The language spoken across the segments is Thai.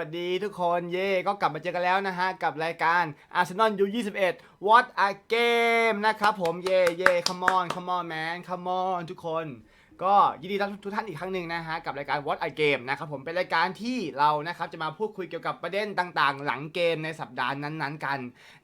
สวัสดีทุกคนเย่ก็กลับมาเจอกันแล้วนะฮะ กับรายการ Arsenal U21 What a Game นะครับผมเย่เย่ come on come on man come on ทุกคน ก็ยินดีต้อนรับทุกท่านอีกครั้งหนึ่งนะฮะกับรายการ What a Game นะครับผมเป็นรายการที่เรานะครับจะมาพูดคุยเกี่ยวกับประเด็นต่างๆ หลังเกมในสัปดาห์นั้นๆกัน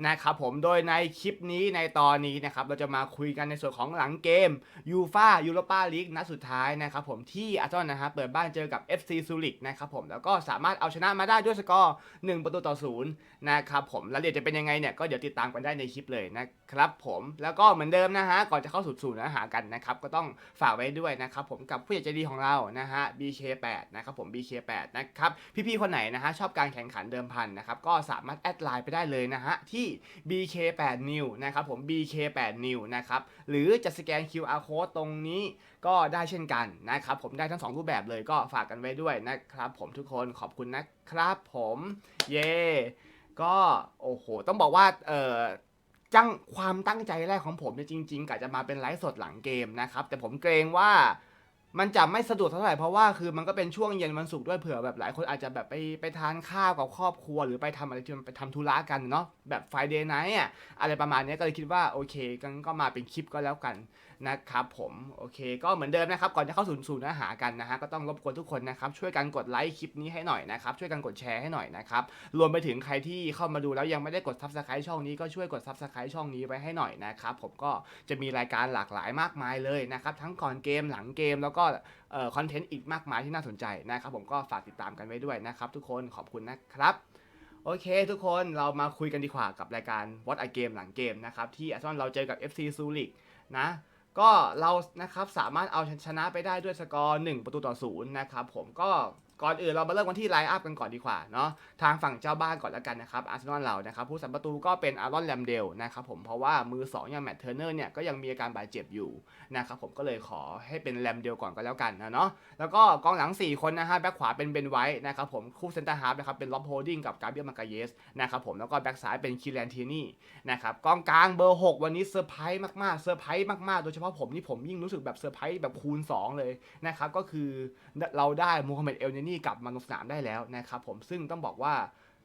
นะครับผมโดยในคลิปนี้ในตอนนี้นะครับเราจะมาคุยกันในส่วนของหลังเกมยูฟายูโรปาลีกนัดสุดท้ายนะครับผมที่อาร์เซนอลนะฮะเปิดบ้านเจอกับ FC ซูริกนะครับผมแล้วก็สามารถเอาชนะมาได้ด้วยสกอร์1ประตูต่อศูนย์นะครับผมรายละเอียดจะเป็นยังไงเนี่ยก็เดี๋ยวติดตามกันได้ในคลิปเลยนะครับผมแล้วก็เหมือนเดิมนะฮะก่อนจะเข้าสู่สู่เนื้อหากันนะครับก็ต้องฝากไว้ด้วยนะะครับผมกับผู้ใหญ่ใจดีของเรานะฮะ BK8 นะครับผม BK8 นะครับพี่ๆคนไหนนะฮะชอบการแข่งขันเดิมพันนะครับก็สามารถแอดไลน์ไปได้เลยนะฮะที่ BK8 New นะครับผม BK8 New นะครับหรือจะสแกน QR code ตรงนี้ก็ได้เช่นกันนะครับผมได้ทั้งสองรูปแบบเลยก็ฝากกันไว้ด้วยนะครับผมทุกคนขอบคุณนะครับผมเย่ก็โอ้โห ต้องบอกว่าเออ จังความตั้งใจแรกของผมเนี่ยจริง ๆกะจะมาเป็นไลฟ์สดหลังเกมนะครับ แต่ผมเกรงว่า มันจะไม่สะดวกเท่าไหร่เพราะว่าคือมันก็เป็นช่วงเย็นวันศุกร์ด้วยเผื่อแบบหลายคนอาจจะแบบไปไปทานข้าวกับครอบครัว หรือไปทำอะไรที่มันไปทำธุระกันเนาะแบบไฟเดย์ไนท์อะอะไรประมาณนี้ก็เลยคิดว่าโอเคกันก็มาเป็นคลิปก็แล้วกันนะครับผมโอเค ก็เหมือนเดิมนะครับก่อนจะเข้าสู่สู่เนื้อหากันนะฮะก็ต้องรบกวนทุกคนนะครับช่วยกันกดไลค์คลิปนี้ให้หน่อยนะครับช่วยกันกดแชร์ให้หน่อยนะครับรวมไปถึงใครที่เข้ามาดูแล้วยังไม่ได้กด subscribe ช่องนี้ก็ช่วยกด subscribe ช่องนี้ไว้ให้หน่อยนะครับผมก็จะมีรายการหลากหลายมากมายเลยนะครับทั้งก่อนเกมหลังเกมแล้วก็เอ่อคอนเทนต์อีกมากมายที่น่าสนใจนะครับ ผมก็ฝากติดตามกันไว้ด้วยนะครับ ทุกคนขอบคุณนะครับโอเค ทุกคนเรามาคุยกันดีกว่ากับรายการ What a Game หลังเกมนะครับ ที่อาร์เซนอลเราเจอกับ FC ซูริกนะก็เรานะครับสามารถเอาชนะไปได้ด้วยสกอร์1ประตูต่อศูนย์นะครับผมก็ ก่อนอื่นเรามาเริ่มกันที่ไลน์อัพกันก่อนดีกว่าเนาะทางฝั่งเจ้าบ้านก่อนแล้วกันนะครับอาร์เซนอลเรานะครับผู้สัมประตูก็เป็นอารอนแลมเดลนะครับผมเพราะว่ามือ2อย่างแมตเทอร์เนอร์เนี่ยก็ยังมีอาการบาดเจ็บอยู่นะครับผมก็เลยขอให้เป็นแลมเดลก่อนก็แล้วกันนะเนาะแล้วก็กองหลัง 4 คนนะฮะแบ็คขวาเป็นเบนไวท์นะครับผมคู่เซนเตอร์ฮาร์ฟนะครับเป็นล็อบโฮลดิ้งกับกาเบียลมากาเยสนะครับผมแล้วก็แบ็คซ้ายเป็นคิแลนทีนี่นะครับกองกลางเบอร์ 6 วันนี้เซอร์ไพรส์มากๆเซอร์ไพรส์มากๆโดยเฉพาะผมนี่ผมยิ่งรู้สึกแบบเซอร์ไพรส์แบบคูณ 2 เลยนะครับก็คือเราได้มูฮัมหมัดเอลเนนี่กลับมาลงสนามได้แล้วนะครับผมซึ่งต้องบอกว่า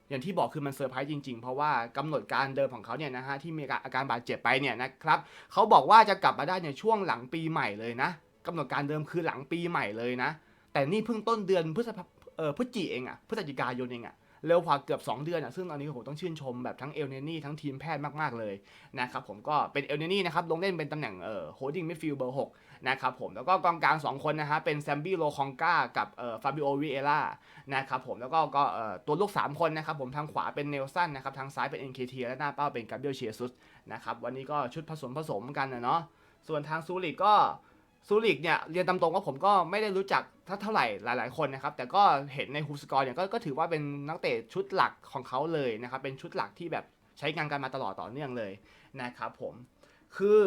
อย่างที่บอกคือมันเซอร์ไพรส์จริงๆ เพราะว่ากำหนดการเดิมของเขาเนี่ยนะฮะที่มีอาการบาดเจ็บไปเนี่ยนะครับเขาบอกว่าจะกลับมาได้ในช่วงหลังปีใหม่เลยนะกำหนดการเดิมคือหลังปีใหม่เลยนะ แต่นี่เพิ่งต้นเดือนพฤษภาพฤศจิเองอะพฤศจิกายนเองอะ เร็วกว่าเกือบ 2 เดือนอะซึ่งตอนนี้ผมต้องชื่นชมแบบทั้งเอลเนนี่ทั้งทีมแพทย์มากๆเลยนะครับผมก็เป็นเอลเนนี่นะครับลงเล่นเป็นตำแหน่งเอ่อโฮดดิ้งมิดฟิลด์เบอร์6นะครับผมแล้วก็กองกลาง 2 คนนะฮะเป็นแซมบี้โลคองกากับเอ่อฟาบิโอวิเอล่านะครับผมแล้วก็ก็เอ่อตัวลูก 3 คนนะครับผมทางขวาเป็นเนลสันนะครับทางซ้ายเป็น NKT และหน้าเป้าเป็นกาเบรียลเชียซุสนะครับวันนี้ก็ชุดผสมผสมกันนะเนาะส่วนทางซูริกก็ ซูริกเนี่ยเรียนตามตรงว่าผมก็ไม่ได้รู้จักเท่าไหร่หลาย ๆ คนนะครับ แต่ก็เห็นในฮูสกอร์เนี่ยก็ก็ถือว่าเป็นนักเตะชุดหลักของเขาเลยนะครับ เป็นชุดหลักที่แบบใช้งานกันมาตลอดต่อเนื่องเลยนะครับผมคือ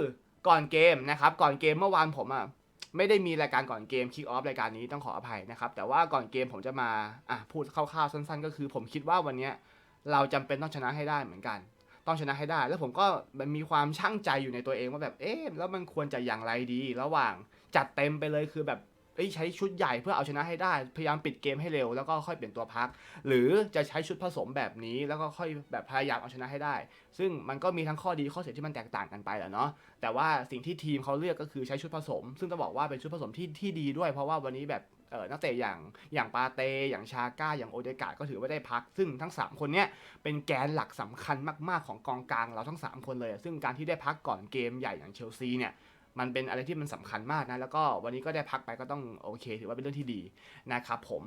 ก่อนเกมนะครับ ก่อนเกมเมื่อวานผมอะไม่ได้มีรายการก่อนเกมคิกออฟรายการนี้ต้องขออภัยนะครับ แต่ว่าก่อนเกมผมจะมาอะพูดคร่าวๆสั้น ๆ ก็คือ ผมคิดว่าวันนี้เราจำเป็นต้องชนะให้ได้เหมือนกัน ต้องชนะให้ได้ แล้วผมก็มันมีความช่างใจอยู่ในตัวเองว่าแบบเอ๊ะแล้วมันควรจะอย่างไรดี ระหว่างจัดเต็มไปเลยคือแบบใช้ชุดใหญ่เพื่อเอาชนะให้ได้ พยายามปิดเกมให้เร็วแล้วก็ค่อยเปลี่ยนตัวพัก หรือจะใช้ชุดผสมแบบนี้แล้วก็ค่อยแบบพยายามเอาชนะให้ได้ ซึ่งมันก็มีทั้งข้อดีข้อเสียที่มันแตกต่างกันไปแหละเนาะแต่ว่าสิ่งที่ทีมเขาเลือกก็คือใช้ชุดผสม ซึ่งต้องบอกว่าเป็นชุดผสมที่ที่ดีด้วย เพราะว่าวันนี้แบบ นักเตะอย่างอย่างปาเตอย่างชาก้าอย่างโอเดกาก็ถือว่าได้พัก ซึ่งทั้ง 3 คนเนี้ยเป็นแกนหลักสำคัญมากๆของกองกลางเราทั้ง 3 คนเลย ซึ่งการที่ได้พักก่อนเกมใหญ่อย่างเชลซีเนี่ยมันเป็นอะไรที่มันสำคัญมากนะแล้วก็วันนี้ก็ได้พักไปก็ต้องโอเค ถือว่าเป็นเรื่องที่ดีนะครับผม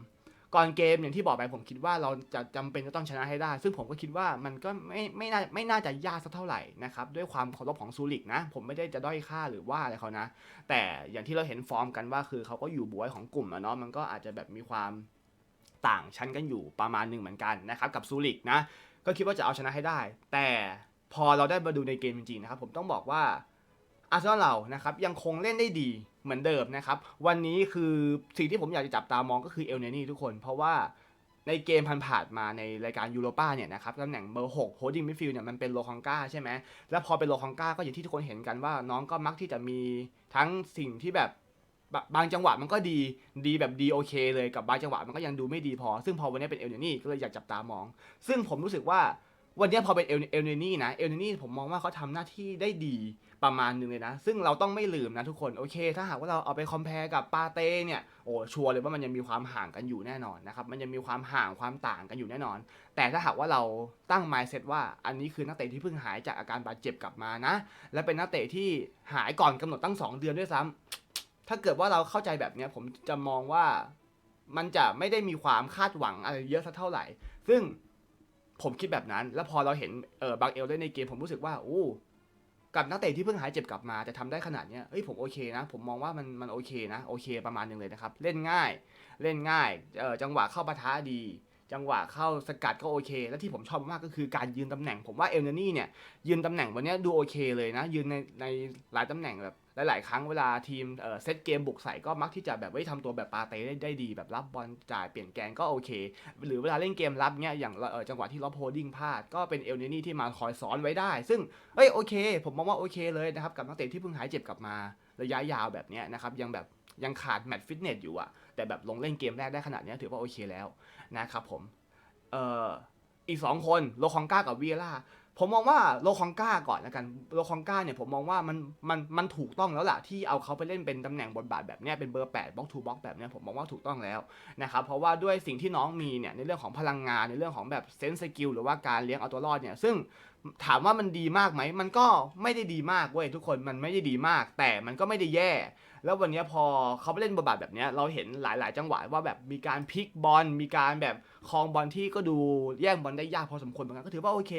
ก่อนเกมอย่างที่บอกไปผมคิดว่าเราจะจำเป็นจะต้องชนะให้ได้ ซึ่งผมก็คิดว่ามันก็ไม่ไม่น่าไม่น่าจะยากสักเท่าไหร่นะครับด้วยความเคารพของซูริกนะ ผมไม่ได้จะด้อยค่าหรือว่าอะไรเขานะ แต่อย่างที่เราเห็นฟอร์มกันว่าคือเขาก็อยู่บวยของกลุ่มอะเนาะมันก็อาจจะแบบมีความต่างชั้นกันอยู่ประมาณหนึ่งเหมือนกันนะครับกับซูริกนะก็คิดว่าจะเอาชนะให้ได้ แต่พอเราได้มาดูในเกมจริงๆนะครับผมต้องบอกว่าอาร์เซนอลเรานะครับยังคงเล่นได้ดี เหมือนเดิมนะครับ วันนี้คือสิ่งที่ผมอยากจะจับตามองก็คือเอลเนนี่ทุกคน เพราะว่าในเกมพันผ่านมาในรายการยูโรป้าเนี่ยนะครับตำแหน่งเบอร์6โฮดดิ้งมิดฟิลด์เนี่ยมันเป็นโลคองกาใช่ไหมแล้วพอเป็นโลคองกาก็อย่างที่ทุกคนเห็นกันว่า น้องก็มักที่จะมีทั้งสิ่งที่แบบบางจังหวะมันก็ดีดีแบบดีโอเคเลยกับบางจังหวะมันก็ยังดูไม่ดีพอ ซึ่งพอวันนี้เป็นเอลเนนี่ก็เลยอยากจับตามอง ซึ่งผมรู้สึกว่า วันนี้พอเป็นเอลเอลเนนี่นะเอลเนนี่ผมมองว่าเขาทำหน้าที่ได้ดีประมาณหนึ่งเลยนะ ซึ่งเราต้องไม่ลืมนะทุกคนโอเค ถ้าหากว่าเราเอาไปคอมเพลกับปาเต้เนี่ยโอ้ชัวร์เลยว่ามันยังมีความห่างกันอยู่แน่นอนนะครับมันยังมีความห่างความต่างกันอยู่แน่นอน แต่ถ้าหากว่าเราตั้ง mindset ว่าอันนี้คือนักเตะที่เพิ่งหายจากอาการบาดเจ็บกลับมานะ และเป็นนักเตะที่หายก่อนกำหนดตั้ง 2 เดือนด้วยซ้ำถ้าเกิดว่าเราเข้าใจแบบนี้ผมจะมองว่ามันจะไม่ได้มีความคาดหวังอะไรเยอะสักเท่าไหร่ ซึ่ง ผมคิดแบบนั้น แล้วพอเราเห็นเออบางเอลเล่นในเกมผมรู้สึกว่าโอ้กับนักเตะที่เพิ่งหายเจ็บกลับมาแต่ทำได้ขนาดเนี้ยเอ้ยผมโอเคนะ ผมมองว่ามันมันโอเคนะโอเคประมาณหนึงเลยนะครับ เล่นง่าย เล่นง่ายเออจังหวะเข้าปะทะดี จังหวะเข้าสกัดก็โอเค และที่ผมชอบมากก็คือการยืนตำแหน่ง ผมว่าเอลเนนี่เนี่ยยืนตำแหน่งวันนี้ดูโอเคเลยนะ ยืนในในหลายตำแหน่งแบบ หลาย ๆ ครั้งเวลาทีมเซตเกมบุกใส่ก็มักที่จะแบบไว้ทำตัวแบบปาเต้ได้ดี แบบรับบอลจ่ายเปลี่ยนแกนก็โอเค หรือเวลาเล่นเกมรับเนี่ยอย่างจังหวะที่ล็อบโฮดดิ้งพลาดก็เป็นเอลเนนี่ที่มาคอยสอนไว้ได้ ซึ่งเอ้ยโอเค ผมมองว่าโอเคเลยนะครับกับนักเตะที่เพิ่งหายเจ็บกลับมาระยะยาวแบบเนี้ยนะครับยังแบบยังขาดแมตช์ฟิตเนสอยู่อะแต่แบบลงเล่นเกมแรกได้ขนาดนี้ถือว่าโอเคแล้วนะครับผมเอ่ออีกสองคนโลคองก้ากับวีล่า ผมมองว่าโลคองก้าก่อนแล้วกันโลคองก้าเนี่ยผมมองว่ามันมันมันถูกต้องแล้วล่ะที่เอาเขาไปเล่นเป็นตำแหน่งบทบาทแบบเนี้ยเป็นเบอร์8บล็อกทูบล็อกแบบเนี้ยผมมองว่าถูกต้องแล้วนะครับเพราะว่าด้วยสิ่งที่น้องมีเนี่ยในเรื่องของพลังงานในเรื่องของแบบเซนส์สกิลหรือว่าการเลี้ยงเอาตัวรอดเนี่ยซึ่ง ถามว่ามันดีมากไหม มันก็ไม่ได้ดีมากเว้ยทุกคน มันไม่ได้ดีมาก แต่มันก็ไม่ได้แย่ แล้ววันนี้พอเขาไปเล่นบทบาทแบบนี้เราเห็นหลาย ๆ จังหวะว่าแบบมีการพลิกบอล มีการแบบครองบอลที่ก็ดูแย่งบอลได้ยากพอสมควรเหมือนกันก็ถือว่าโอเค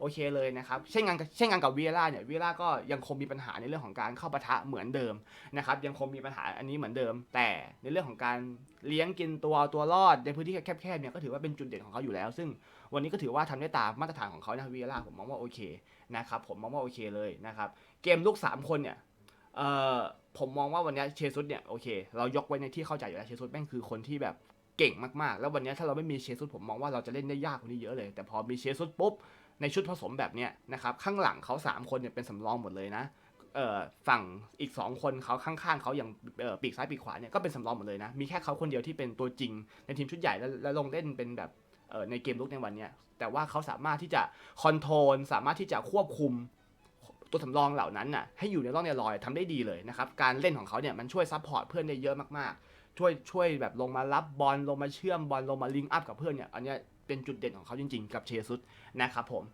โอเคเลยนะครับ เช่นงานกับเช่นงานกับวีล่าเนี่ยวีล่าก็ยังคงมีปัญหาในเรื่องของการเข้าปะทะเหมือนเดิมนะครับ ยังคงมีปัญหาอันนี้เหมือนเดิม แต่ในเรื่องของการเลี้ยงกินตัวตัวรอดในพื้นที่แคบๆเนี่ยก็ถือว่าเป็นจุดเด่นของเขาอยู่แล้ว ซึ่ง วันนี้ก็ถือว่าทำได้ตามมาตรฐานของเขานะวีล่าผมมองว่าโอเคนะครับผมมองว่าโอเคเลยนะครับเกมลูกสามคนเนี่ยเอ่อผมมองว่าวันนี้เชซุสเนี่ยโอเค เรายกไว้ในที่เข้าใจอยู่แล้วเชซุสแม่งคือคนที่แบบเก่งมากๆ แล้ววันนี้ถ้าเราไม่มีเชซุสผมมองว่าเราจะเล่นได้ยากกว่านี้เยอะเลย แต่พอมีเชซุสปุ๊บในชุดผสมแบบเนี้ยนะครับข้างหลังเขาสามคนเนี่ยเป็นสำรองหมดเลยนะเอ่อฝั่งอีก 2 คนเขาข้างๆเขาอย่างเอ่อปีกซ้ายปีกขวาเนี่ยก็เป็นสำรองหมดเลยนะ มีแค่เขาคนเดียวที่เป็นตัวจริงในทีมชุดใหญ่แล้วลงเล่นเป็นแบบ ในเกมลุกในวันนี้แต่ว่าเขาสามารถที่จะคอนโทรลสามารถที่จะควบคุมตัวสำรองเหล่านั้นน่ะให้อยู่ในร่องในรอยทำได้ดีเลยนะครับ การเล่นของเขาเนี่ยมันช่วยซัพพอร์ตเพื่อนได้เยอะมากๆ ช่วยช่วยแบบลงมารับบอลลงมาเชื่อมบอลลงมาลิงก์อัพกับเพื่อนเนี่ยอันนี้เป็นจุดเด่นของเขาจริง ๆ กับเชซุสนะครับผม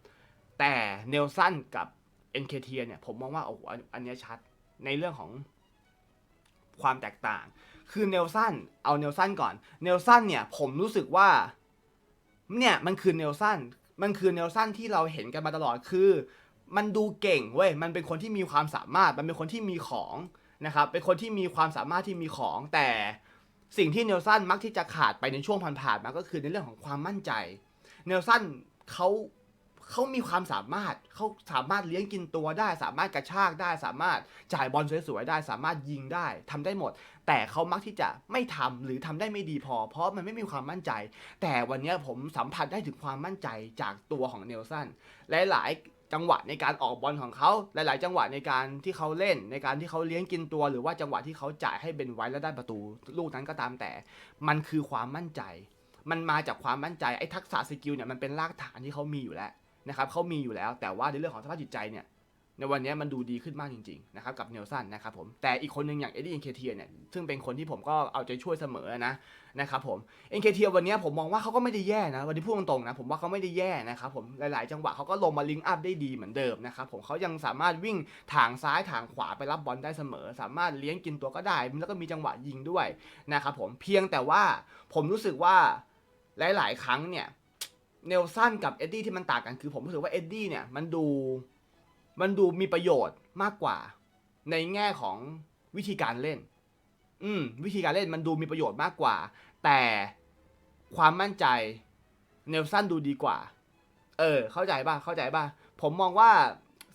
แต่เนลสันกับ NKT เคเทียเนี่ยผมมองว่าโอ้โหอันนี้ชัดในเรื่องของความแตกต่าง คือเนลสันเอาเนลสันก่อนเนลสันเนี่ยผมรู้สึกว่า เนี่ยมันคือเนลสันมันคือเนลสันที่เราเห็นกันมาตลอดคือ มันดูเก่งเว้ยมันเป็นคนที่มีความสามารถ มันเป็นคนที่มีของนะครับเป็นคนที่มีความสามารถที่มีของแต่สิ่งที่เนลสันมักที่จะขาดไปในช่วงผ่านๆมาก็คือในเรื่องของความมั่นใจ เนลสันเขา เขามีความสามารถเขาสามารถเลี้ยงกินตัวได้ สามารถกระชากได้ สามารถจ่ายบอลสวยๆได้ สามารถยิงได้ทำได้หมด แต่เขามักที่จะไม่ทำหรือทำได้ไม่ดีพอ เพราะมันไม่มีความมั่นใจ แต่วันนี้ผมสัมผัสได้ถึงความมั่นใจจากตัวของเนลสันหลายๆจังหวะในการออกบอลของเขาหลาย ๆ จังหวะในการที่เขาเล่น ในการที่เขาเลี้ยงกินตัว หรือว่าจังหวะที่เขาจ่ายให้เบนไว้แล้วได้ประตู ลูกนั้นก็ตามแต่ มันคือความมั่นใจ มันมาจากความมั่นใจไอ้ทักษะสกิลเนี่ยมันเป็นรากฐานที่เขามีอยู่แล้ว นะครับเขามีอยู่แล้ว แต่ว่าในเรื่องของสภาพจิตใจเนี่ยในวันนี้มันดูดีขึ้นมากจริงๆนะครับกับเนลสันนะครับผมแต่อีกคนหนึ่งอย่างเอ็ดดี้เอ็นเคเทียเนี่ยซึ่งเป็นคนที่ผมก็เอาใจช่วยเสมอนะนะครับผมเอ็นเคเทียวันนี้ผมมองว่าเขาก็ไม่ได้แย่นะวันนี้พูดตรงๆนะผมว่าเขาไม่ได้แย่นะครับผมหลายๆ จังหวะเขาก็ลงมาลิงก์อัพได้ดีเหมือนเดิมนะครับผมเขายังสามารถวิ่งทางซ้ายทางขวาไปรับบอลได้เสมอ สามารถเลี้ยงกินตัวก็ได้ แล้วก็มีจังหวะยิงด้วยนะครับผมเพียงแต่ว่าผมรู้สึกว่าหลาย ๆ ครั้งเนี่ย เนลสันกับเอ็ดดี้ที่มันต่างกันคือผมรู้สึกว่าเอ็ดดี้เนี่ยมันดูมันดูมีประโยชน์มากกว่า ในแง่ของวิธีการเล่น อืม วิธีการเล่นมันดูมีประโยชน์มากกว่า แต่ความมั่นใจเนลสันดูดีกว่า เออ เข้าใจป่ะเข้าใจป่ะผมมองว่า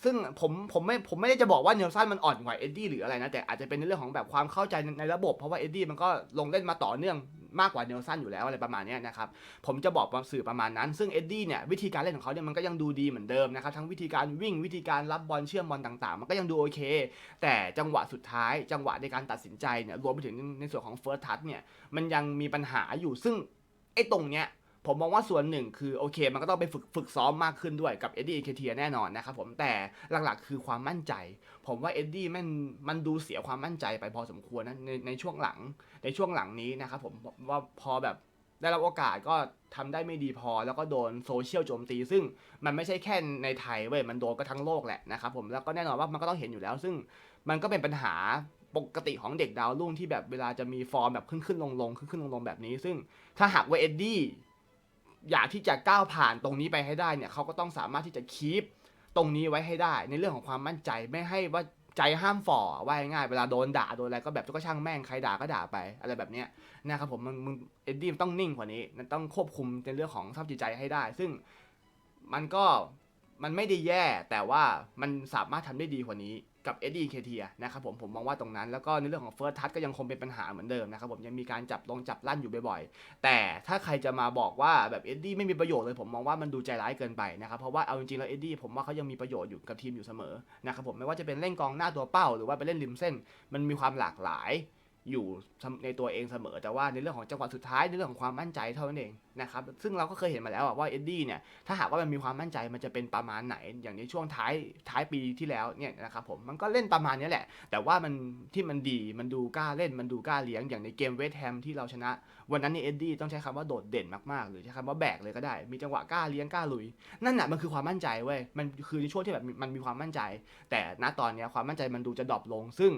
ซึ่งผมผมไม่ผมไม่ได้จะบอกว่าเนลสันมันอ่อนกว่าเอ็ดดี้หรืออะไรนะแต่อาจจะเป็นในเรื่องของแบบความเข้าใจในในระบบเพราะว่าเอ็ดดี้มันก็ลงเล่นมาต่อเนื่อง มากกว่าเนลสันอยู่แล้วอะไรประมาณนี้นะครับ ผมจะบอกสื่อประมาณนั้น ซึ่งเอ็ดดี้เนี่ยวิธีการเล่นของเขาเนี่ยมันก็ยังดูดีเหมือนเดิมนะครับ ทั้งวิธีการวิ่งวิธีการรับบอลเชื่อมบอลต่างๆ มันก็ยังดูโอเค แต่จังหวะสุดท้ายจังหวะในการตัดสินใจเนี่ยรวมไปถึงในส่วนของเฟิร์สทัชเนี่ยมันยังมีปัญหาอยู่ซึ่งไอ้ตรงเนี้ย ผมมองว่าส่วนหนึ่งคือโอเค มันก็ต้องไปฝึกฝึกซ้อมมากขึ้นด้วยกับเอ็ดดี้เอเคเทียแน่นอนนะครับผมแต่หลักๆคือความมั่นใจ ผมว่าเอ็ดดี้มันมันดูเสียความมั่นใจไปพอสมควรนะในในช่วงหลังในช่วงหลังนี้นะครับผมว่าพอแบบได้รับโอกาสก็ทำได้ไม่ดีพอ แล้วก็โดนโซเชียลโจมตี ซึ่งมันไม่ใช่แค่ในไทยเว้ยมันโดนก็ทั้งโลกแหละนะครับผมแล้วก็แน่นอนว่ามันก็ต้องเห็นอยู่แล้ว ซึ่งมันก็เป็นปัญหาปกติของเด็กดาวรุ่งที่แบบเวลาจะมีฟอร์มแบบขึ้นขึ้นลงลงขึ้นขึ้นลงลงแบบนี้ ซึ่งถ้าหากว่าเอ็ดดี้ อยากที่จะก้าวผ่านตรงนี้ไปให้ได้เนี่ยเขาก็ต้องสามารถที่จะคีปตรงนี้ไว้ให้ได้ ในเรื่องของความมั่นใจไม่ให้ว่าใจห้ามฝ่อว่าง่ายเวลาโดนด่าโดนอะไรก็แบบก็ช่างแม่งใครด่าก็ด่าไปอะไรแบบเนี้ยนะครับผมมันมึงเอ็ดดี้มันต้องนิ่งกว่านี้มันต้องควบคุมในเรื่องของสภาพจิตใจให้ได้ ซึ่งมันก็มันไม่ได้แย่แต่ว่ามันสามารถทำได้ดีกว่านี้ กับเอ็ดดี้เคเทียนะครับผมผมมองว่าตรงนั้น แล้วก็ในเรื่องของเฟิร์สทัชก็ยังคงเป็นปัญหาเหมือนเดิมนะครับผมยังมีการจับลงจับลั่นอยู่บ่อยๆ แต่ถ้าใครจะมาบอกว่าแบบเอ็ดดี้ไม่มีประโยชน์เลยผมมองว่ามันดูใจร้ายเกินไปนะครับเพราะว่าเอาจริงๆแล้วเอ็ดดี้ผมว่าเขายังมีประโยชน์อยู่กับทีมอยู่เสมอนะครับผมไม่ว่าจะเป็นเล่นกองหน้าตัวเป้า หรือว่าไปเล่นริมเส้น มันมีความหลากหลาย อยู่ในตัวเองเสมอ แต่ว่าในเรื่องของจังหวะสุดท้ายในเรื่องของความมั่นใจเท่านั้นเองนะครับซึ่งเราก็เคยเห็นมาแล้วว่าเอ็ดดี้เนี่ยถ้าหากว่ามันมีความมั่นใจมันจะเป็นประมาณไหน อย่างในช่วงท้ายท้ายปีที่แล้วเนี่ยนะครับผมมันก็เล่นประมาณนี้แหละ แต่ว่ามันที่มันดีมันดูกล้าเล่นมันดูกล้าเลี้ยงอย่างในเกมเวสต์แฮมที่เราชนะ วันนั้นนี่เอ็ดดี้ต้องใช้คำว่าโดดเด่นมากๆหรือใช้คำว่าแบกเลยก็ได้ มีจังหวะกล้าเลี้ยงกล้าลุย นั่นน่ะมันคือความมั่นใจเว้ยมันคือในช่วงที่แบบมันมีความมั่นใจ แต่ณตอนนี้ความมั่นใจมันดูจะดรอปลงซึ่ง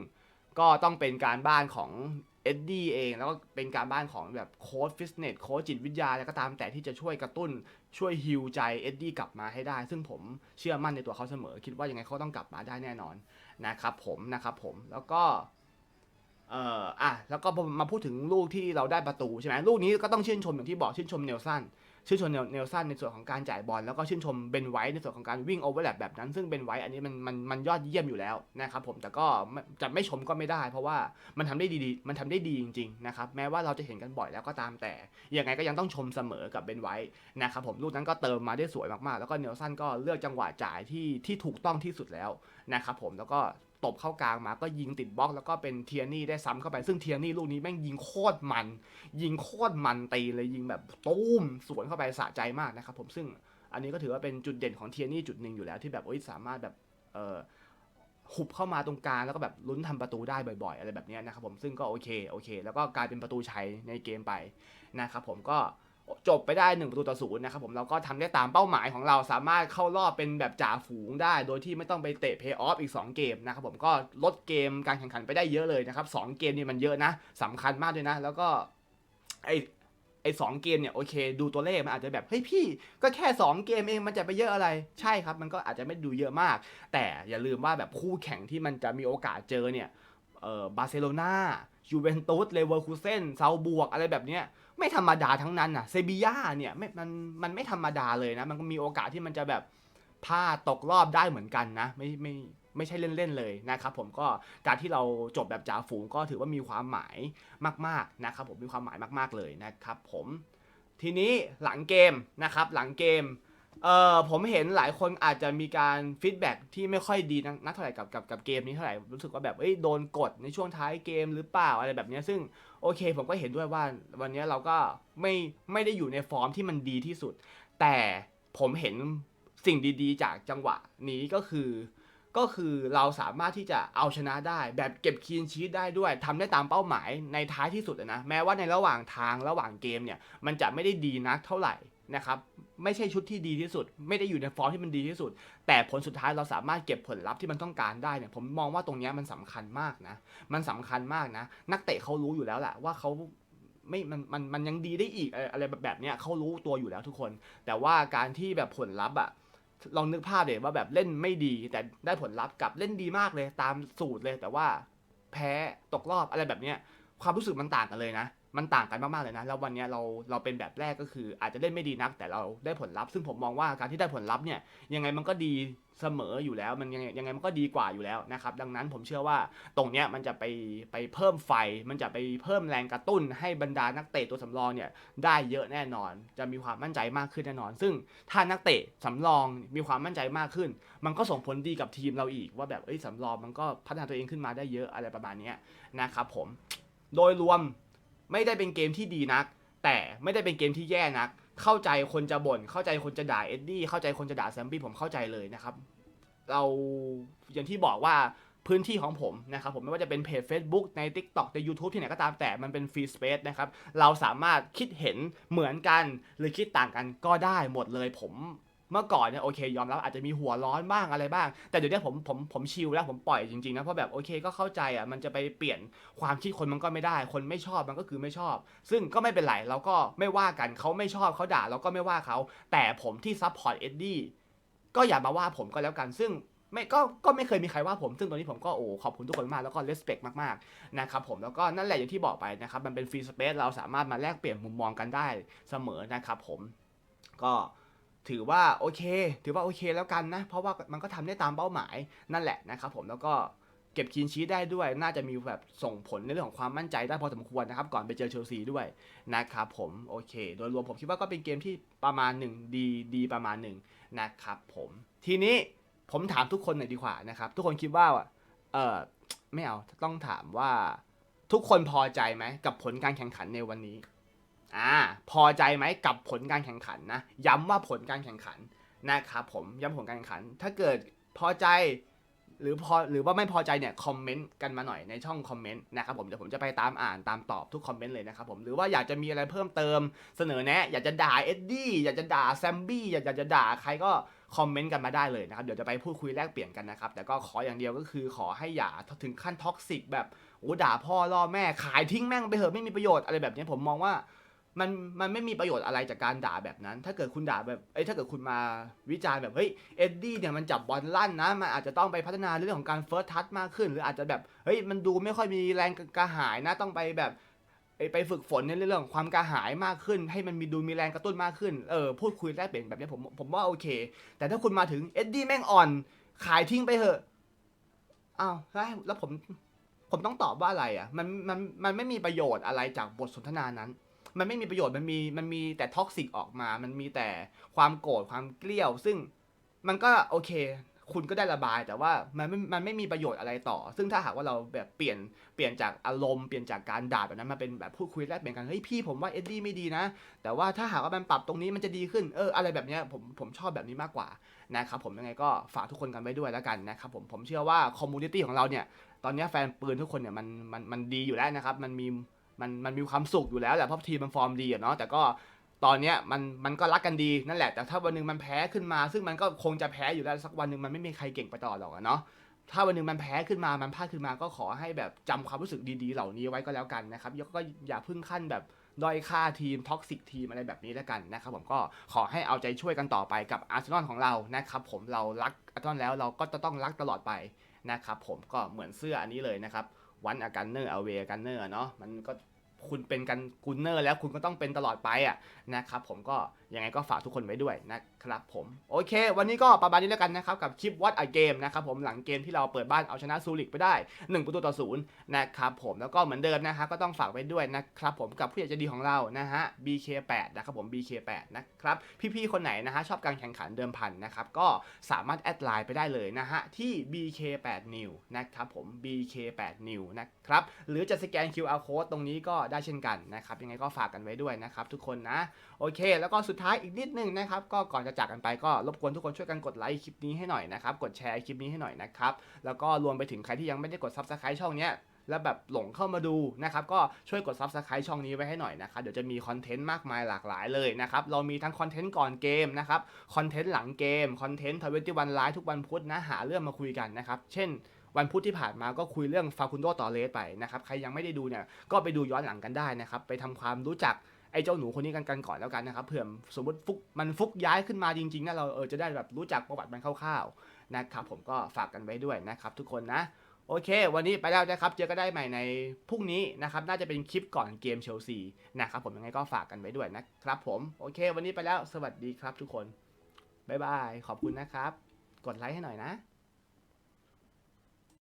ก็ต้องเป็นการบ้านของเอ็ดดี้เองแล้วก็เป็นการบ้านของแบบโค้ชฟิตเนสโค้ชจิตวิทยาอะไรก็ตามแต่ที่จะช่วยกระตุ้นช่วยฮิวใจเอ็ดดี้กลับมาให้ได้ ซึ่งผมเชื่อมั่นในตัวเขาเสมอ คิดว่ายังไงเขาต้องกลับมาได้แน่นอนนะครับผมนะครับผมแล้วก็เอ่ออะแล้วก็มาพูดถึงลูกที่เราได้ประตูใช่ไหมลูกนี้ก็ต้องชื่นชมอย่างที่บอกชื่นชมเนลสัน ชื่นชมเนลเนลสันในส่วนของการจ่ายบอลแล้วก็ชื่นชมเบนไวท์ในส่วนของการวิ่งโอเวอร์แลปแบบนั้น ซึ่งเบนไวท์อันนี้มันมันมันยอดเยี่ยมอยู่แล้วนะครับผมแต่ก็จะไม่ชมก็ไม่ได้ เพราะว่ามันทำได้ดีมันทำได้ดีจริงๆนะครับแม้ว่าเราจะเห็นกันบ่อยแล้วก็ตามแต่ยังไงก็ยังต้องชมเสมอกับเบนไวท์นะครับผมลูกนั้นก็เติมมาได้สวยมากๆ แล้วก็เนลสันก็เลือกจังหวะจ่ายที่ที่ถูกต้องที่สุดแล้วนะครับผมแล้วก็ ตบเข้ากลางมาก็ยิงติดบล็อกแล้วก็เป็นเทียนี่ได้ซ้ำเข้าไปซึ่งเทียนี่ลูกนี้แม่งยิงโคตรมัน ยิงโคตรมันตีเลยยิงแบบตุ้มสวนเข้าไปสะใจมากนะครับผมซึ่งอันนี้ก็ถือว่าเป็นจุดเด่นของเทียนี่จุดหนึ่งอยู่แล้วที่แบบโอ้ยสามารถแบบเออหุบเข้ามาตรงกลางแล้วก็แบบลุ้นทำประตูได้บ่อย ๆ อะไรแบบนี้นะครับผมซึ่งก็โอเคโอเค แล้วก็กลายเป็นประตูชัยในเกมไปนะครับผมก็ จบไปได้1ประตูต่อศูนย์นะครับผมเราก็ทำได้ตามเป้าหมายของเราสามารถเข้ารอบเป็นแบบจ่าฝูงได้ โดยที่ไม่ต้องไปเตะเพย์ออฟอีก 2 เกมนะครับผมก็ลดเกมการแข่งขันไปได้เยอะเลยนะครับสองเกมนี่มันเยอะนะสำคัญมากด้วยนะ แล้วก็ไอไอสองเกมเนี่ยโอเคดูตัวเลขมันอาจจะแบบเฮ้ยพี่ ก็แค่ 2 เกมเองมันจะไปเยอะอะไรใช่ครับ มันก็อาจจะไม่ดูเยอะมาก แต่อย่าลืมว่าแบบคู่แข่งที่มันจะมีโอกาสเจอเนี่ยเออบาร์เซโลนายูเวนตุสเลเวอร์คูเซนเซาบวกอะไรแบบเนี้ย ไม่ธรรมดาทั้งนั้นอะเซบีย่าเนี่ยไม่มันมันไม่ธรรมดาเลยนะ มันก็มีโอกาสที่มันจะแบบพลาดตกรอบได้เหมือนกันนะ ไม่ไม่ไม่ใช่เล่นๆเลยนะครับผมก็การที่เราจบแบบจ่าฝูงก็ถือว่ามีความหมายมากๆนะครับผมมีความหมายมาก ๆเลยนะครับผมทีนี้หลังเกมนะครับหลังเกม เอ่อผมเห็นหลายคนอาจจะมีการฟีดแบ็กที่ไม่ค่อยดีนักเท่าไหร่กับกับกับเกมนี้เท่าไหร่รู้สึกว่าแบบเอ้ยโดนกดในช่วงท้ายเกมหรือเปล่าอะไรแบบนี้ซึ่งโอเค ผมก็เห็นด้วยว่าวันนี้เราก็ไม่ไม่ได้อยู่ในฟอร์มที่มันดีที่สุด แต่ผมเห็นสิ่งดีๆ จากจังหวะนี้ก็คือ ก็คือเราสามารถที่จะเอาชนะได้ แบบเก็บคีนชีตได้ด้วยทำได้ตามเป้าหมายในท้ายที่สุดนะแม้ว่าในระหว่างทางระหว่างเกมเนี่ยมันจะไม่ได้ดีนักเท่าไหร่ นะครับไม่ใช่ชุดที่ดีที่สุด ไม่ได้อยู่ในฟอร์มที่มันดีที่สุด แต่ผลสุดท้ายเราสามารถเก็บผลลัพธ์ที่มันต้องการได้เนี่ยผมมองว่าตรงนี้มันสำคัญมากนะ มันสำคัญมากนะ นักเตะเขารู้อยู่แล้วแหละว่าเขาไม่มันมันมันยังดีได้อีกอะไรอะไรแบบแบบเนี้ยเขารู้ตัวอยู่แล้วทุกคน แต่ว่าการที่แบบผลลัพธ์อะลองนึกภาพเดี๋ยว่าแบบเล่นไม่ดี แต่ได้ผลลัพธ์กับเล่นดีมากเลยตามสูตรเลย แต่ว่าแพ้ตกรอบอะไรแบบเนี้ยความรู้สึกมันต่างกันเลยนะ มันต่างกันมากๆเลยนะ แล้ววันนี้เราเราเป็นแบบแรกก็คือ อาจจะเล่นไม่ดีนักแต่เราได้ผลลัพธ์ซึ่งผมมองว่าการที่ได้ผลลัพธ์เนี่ยยังไงมันก็ดีเสมออยู่แล้วมันยังไงยังไงมันก็ดีกว่าอยู่แล้วนะครับดังนั้นผมเชื่อว่าตรงเนี้ยมันจะไปไปเพิ่มไฟ มันจะไปเพิ่มแรงกระตุ้น ให้บรรดานักเตะตัวสำรองเนี่ยได้เยอะแน่นอน จะมีความมั่นใจมากขึ้นแน่นอน ซึ่งถ้านักเตะสำรองมีความมั่นใจมากขึ้น มันก็ส่งผลดีกับทีมเราอีก ว่าแบบเอ้ยสำรองมันก็พัฒนาตัวเองขึ้นมาได้เยอะอะไรประมาณนี้นะครับผมโดยรวม ไม่ได้เป็นเกมที่ดีนัก แต่ไม่ได้เป็นเกมที่แย่นัก เข้าใจคนจะบ่น เข้าใจคนจะด่าเอ็ดดี้ เข้าใจคนจะด่าแซมบี้ผมเข้าใจเลยนะครับ เราอย่างที่บอกว่าพื้นที่ของผมนะครับผมไม่ว่าจะเป็นเพจ Facebook ใน TikTok ใน YouTube ที่ไหนก็ตามแต่มันเป็นฟรีสเปซนะครับ เราสามารถคิดเห็นเหมือนกัน หรือคิดต่างกันก็ได้หมดเลยผม เมื่อก่อนเนี่ยโอเคยอมรับอาจจะมีหัวร้อนบ้างอะไรบ้าง แต่เดี๋ยวนี้ผมผมผมชิลแล้วผมปล่อยจริงๆนะเพราะแบบโอเคก็เข้าใจอะมันจะไปเปลี่ยนความคิดคนมันก็ไม่ได้ คนไม่ชอบมันก็คือไม่ชอบ ซึ่งก็ไม่เป็นไรเราก็ไม่ว่ากันเขาไม่ชอบเขาด่าเราก็ไม่ว่าเขาแต่ผมที่ซัพพอร์ตเอ็ดดี้ก็อย่ามาว่าผมก็แล้วกันซึ่งไม่ก็ก็ไม่เคยมีใครว่าผม ซึ่งตรงนี้ผมก็โอ้ขอบคุณทุกคนมากแล้วก็เลสเ c t มากๆนะครับผมแล้วก็นั่นแหละอย่างที่บอกไปนะครับ มันเป็นฟรีสเปซเราสามารถมาแลกเปลี่ยนมุมมองกันได้เสมอนะครับผมก็ ถือว่าโอเค ถือว่าโอเคแล้วกันนะ เพราะว่ามันก็ทำได้ตามเป้าหมายนั่นแหละนะครับผมแล้วก็เก็บคีนชีสได้ด้วย น่าจะมีแบบส่งผลในเรื่องของความมั่นใจได้พอสมควรนะครับ ก่อนไปเจอเชลซีด้วยนะครับผมโอเค โดยรวมผมคิดว่าก็เป็นเกมที่ประมาณหนึ่งดีดีประมาณหนึ่งนะครับผมทีนี้ผมถามทุกคนหน่อยดีกว่านะครับ ทุกคนคิดว่าเออไม่เอาต้องถามว่าทุกคนพอใจไหมกับผลการแข่งขันในวันนี้ อ่าพอใจไหมกับผลการแข่งขันนะ ย้ำว่าผลการแข่งขันนะครับผมย้ำผลการแข่งขัน ถ้าเกิดพอใจหรือพอหรือว่าไม่พอใจเนี่ยคอมเมนต์กันมาหน่อยในช่องคอมเมนต์นะครับผมเดี๋ยวผมจะไปตามอ่านตามตอบทุกคอมเมนต์เลยนะครับผมหรือว่าอยากจะมีอะไรเพิ่มเติมเสนอแนะอยากจะด่าเอ็ดดี้อยากจะด่าแซมบี้อยากจะด่าใครก็คอมเมนต์กันมาได้เลยนะครับเดี๋ยวจะไปพูดคุยแลกเปลี่ยนกันนะครับแต่ก็ขออย่างเดียวก็คือขอให้อย่าถึงขั้นท็อกซิกแบบโอ้ด่าพ่อล่อแม่ขายทิ้งแม่งไปเถอะไม่มีประโยชน์อะไรแบบนี้ผมมองว่า มันมันไม่มีประโยชน์อะไรจากการด่าแบบนั้น ถ้าเกิดคุณด่าแบบเอ้ยถ้าเกิดคุณมาวิจารณ์แบบเฮ้ยเอ็ดดี้เนี่ยมันจับบอลลั่นนะมันอาจจะต้องไปพัฒนาเรื่องของการเฟิร์สทัชมากขึ้น หรืออาจจะแบบเฮ้ยมันดูไม่ค่อยมีแรงกระหายนะต้องไปแบบไปฝึกฝนในเรื่องของความกระหายมากขึ้น ให้มันมีดูมีแรงกระตุ้นมากขึ้นเออพูดคุยแลกเปลี่ยนแบบนี้ผมผมว่าโอเค แต่ถ้าคุณมาถึงเอ็ดดี้แม่งอ่อน ขายทิ้งไปเถอะอ้าวแล้วแล้วผมผมต้องตอบว่าอะไรอะมันมันมันไม่มีประโยชน์อะไรจากบทสนทนานั้น มันไม่มีประโยชน์มันมีมันมีแต่ท็อกซิกออกมา มันมีแต่ความโกรธความเกลียว ซึ่งมันก็โอเค คุณก็ได้ระบาย แต่ว่ามันไม่มันไม่มีประโยชน์อะไรต่อ ซึ่งถ้าหากว่าเราแบบเปลี่ยนเปลี่ยนจากอารมณ์เปลี่ยนจากการด่าแบบนั้นมาเป็นแบบพูดคุยแลกเปลี่ยนกันเฮ้ยพี่ผมว่าเอ็ดดี้ไม่ดีนะ แต่ว่าถ้าหากว่ามันปรับตรงนี้มันจะดีขึ้นเอออะไรแบบนี้ผมผมชอบแบบนี้มากกว่านะครับผมยังไงก็ฝากทุกคนกันไว้ด้วยแล้วกันนะครับผมผมเชื่อว่าคอมมูนิตี้ของเราเนี่ยตอนนี้แฟนปืนทุกคนเนี่ยมันมันมันดีอยู่แล้วนะครับ มันมี มันมันมีความสุขอยู่แล้วแหละเพราะทีมมันฟอร์มดีอะเนาะแต่ก็ตอนเนี้ยมันมันก็รักกันดีนั่นแหละ แต่ถ้าวันหนึงมันแพ้ขึ้นมา ซึ่งมันก็คงจะแพ้อยู่แล้วสักวันหนึ่งมันไม่มีใครเก่งไปตลอดหรอกเนาะถ้าวันหนึงมันแพ้ขึ้นมามันพลาดขึ้นมาก็ขอให้แบบจำความรู้สึกดีๆ เหล่านี้ไว้ก็แล้วกันนะครับก็อย่าพึ่งขั้นแบบด้อยค่าทีมท็อกซิกทีมอะไรแบบนี้แล้วกันนะครับผมก็ขอให้เอาใจช่วยกันต่อไปกับอาร์เซนอลของเรานะครับผมเรารักอาร์เซนอลแล้วเราก็จะต้องรักตลอดไปนะครับผมก็เหมือนเสื้ออันนี้เลยนะครับ วันอาการเนอร์เอาเวกันเนอร์เนาะมันก็ คุณเป็นกันกุนเนอร์แล้วคุณก็ต้องเป็นตลอดไปอะนะครับผมก็ยังไงก็ฝากทุกคนไว้ด้วยนะครับผมโอเค วันนี้ก็ประมาณนี้แล้วกันนะครับกับคลิปวัดอเกมนะครับผมหลังเกมที่เราเปิดบ้านเอาชนะซูริกไปได้ 1 ประตูต่อศูนย์นะครับผมแล้วก็เหมือนเดิมนะฮะก็ต้องฝากไว้ด้วยนะครับผมกับผู้ใหญ่ใจดีของเรานะฮะ BK8 นะครับผม BK8 นะครับพี่ๆคนไหนนะฮะชอบการแข่งขันเดิมพันนะครับก็สามารถแอดไลน์ไปได้เลยนะฮะที่ BK8new นะครับผม BK8new นะครับหรือจะสแกน QR code ตรงนี้ก็ได้เช่นกันนะครับยังไงก็ฝากกันไว้ด้วยนะครับทุกคนนะโอเค แล้วก็สุดท้ายอีกนิดนึงนะครับก็ก่อนจะจากกันไปก็รบกวนทุกคนช่วยกันกดไลค์คลิปนี้ให้หน่อยนะครับกดแชร์คลิปนี้ให้หน่อยนะครับแล้วก็รวมไปถึงใครที่ยังไม่ได้กด Subscribe ช่องเนี้ยแล้วแบบหลงเข้ามาดูนะครับก็ช่วยกด Subscribe ช่องนี้ไว้ให้หน่อยนะครับเดี๋ยวจะมีคอนเทนต์มากมายหลากหลายเลยนะครับเรามีทั้งคอนเทนต์ก่อนเกมนะครับคอนเทนต์หลังเกมคอนเทนต์ทวนตี้วันไลฟ์ทุกวันพุธนะหาเรื่องมาคุยกันนะครับเช่น วันพุธที่ผ่านมาก็คุยเรื่องฟาคุนโดต่อเลสไปนะครับ ใครยังไม่ได้ดูเนี่ยก็ไปดูย้อนหลังกันได้นะครับ ไปทำความรู้จักไอ้เจ้าหนูคนนี้กันกันก่อนแล้วกันนะครับเผื่อสมมติฟุกมันฟุกย้ายขึ้นมาจริงๆนะเราเออจะได้แบบรู้จักประวัติมันคร่าวๆนะครับผมก็ฝากกันไว้ด้วยนะครับ ทุกคนนะโอเค วันนี้ไปแล้วนะครับ เจอกันได้ใหม่ในพรุ่งนี้นะครับ น่าจะเป็นคลิปก่อนเกมเชลซีนะครับผมยังไงก็ฝากกันไว้ด้วยนะครับผม โอเค วันนี้ไปแล้ว สวัสดีครับทุกคน บ๊ายบาย ขอบคุณนะครับ กดไลค์ให้หน่อยนะ